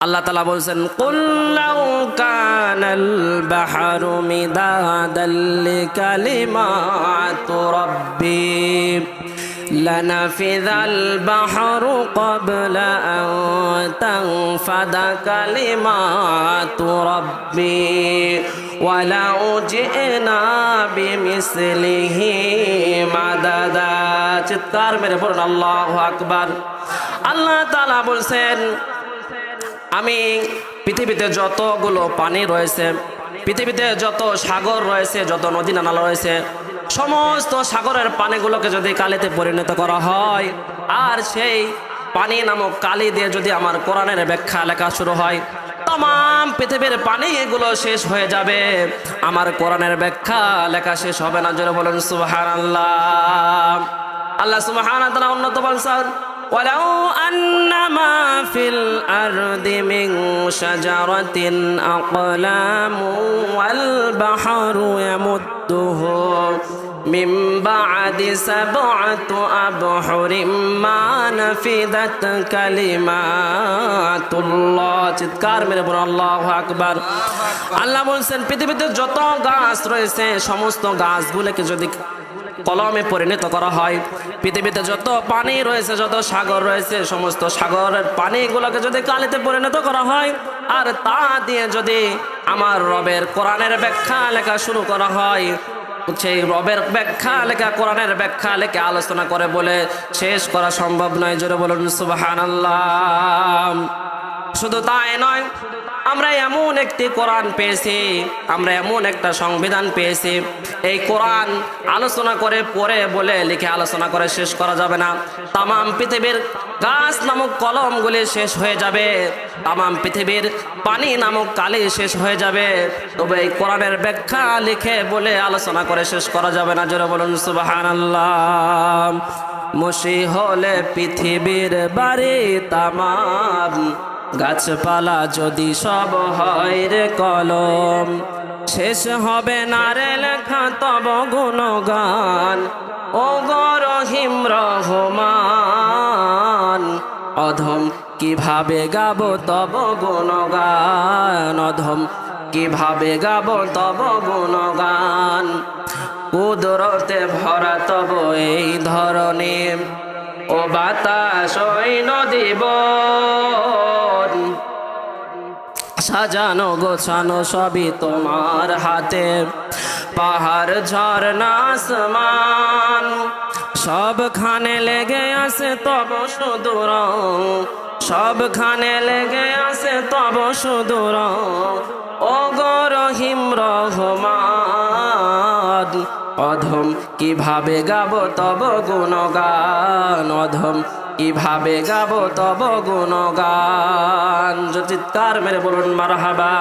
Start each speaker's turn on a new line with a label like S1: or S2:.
S1: আল্লাহ তালা বলছেন কুল্লাউ কানাল বাহারু মিদাদাল্লি কালিমাত রাব্বি لنفذ البحر قبل أن تنفد كلمات ربي ولو جئنا بمثله مددا চিৎকার মেরে পড়ুন আল্লাহু আকবার আল্লাহ তাআলা বলছেন আমি পৃথিবীতে যতগুলো পানি রয়েছে, পৃথিবীতে যত সাগর রয়েছে, যত নদী নালা রয়েছে, সমস্ত সাগরের পানিগুলোকে যদি কালিতে পরিণত করা হয়, আর সেই পানি নামক কালি দিয়ে যদি আমার কোরআনের ব্যাখ্যা লেখা শুরু হয়, তমাম পৃথিবীর পানি এগুলো শেষ হয়ে যাবে। আমার কোরআনের ব্যাখ্যা লেখা শেষ হবে না, জোরে বলেন সুবাহান আল্লাহ আল্লাহ সুবাহান উন্নত বলছেন ولو أن ما في الأرض من شجرة أقلام والبحر يمده من بعد سبعة أبحر ما نفذت كلمات الله. تذكر من الله أكبر. আল্লাহ বলছেন, পৃথিবীতে যত গাছ রয়েছে, সমস্ত গাছগুলোকে যদি কলমে পরিণত করা হয়, পৃথিবীতে যত পানি রয়েছে, যত সাগর রয়েছে, সমস্ত সাগরের পানিগুলোকে যদি কালিতে পরিণত করা হয়, আর তা দিয়ে যদি আমার রবের কোরআনের ব্যাখ্যা লেখা শুরু করা হয়, সেই রবের ব্যাখ্যা লেখা, কোরআনের ব্যাখ্যা লেখা আলোচনা করে বলে, শেষ করা সম্ভব নয়। জোরে বলুন সুবাহান শুধু তাই নয়, আমরা এমন একটি কোরআন পেয়েছি, আমরা এমন একটা সংবিধান পেয়েছি। এই কোরআন আলোচনা করে, পড়ে, বলে, লিখে আলোচনা করে শেষ করা যাবে না। তামাম পৃথিবীর গাছ নামক কলমগুলি শেষ হয়ে যাবে। তামাম পৃথিবীর পানি নামক কালি শেষ হয়ে যাবে। তবে এই কোরআনের ব্যাখ্যা লিখে, বলে আলোচনা করে শেষ করা যাবে না। জোরে বলুন সুবাহান মসি হলে পৃথিবীর বাড়ি তামাম গাছপালা যদি সব হয় রে কলম, শেষ হবে না রে লেখা তব গুণগান। ও গরহিম রহমান, অধম কীভাবে গাব তব গুণগান? অধম কীভাবে গাব তব গুণগান? কুদরতে ভরা তব এই ধরনের ও বাতাস নদীব সাজানো গোছানো সবই তোমার হাতে। পাহাড়, ঝর্ণা, আসমান, সবখানে লেগে আছে তব সুদূর। সবখানে লেগে আছে তব সুদূর। ও গরহিম রহমান, অধম কীভাবে গাব তব গুণগান, অধম কীভাবে গাব তব গুণগান। তার মেরে বলুন মারহাবা।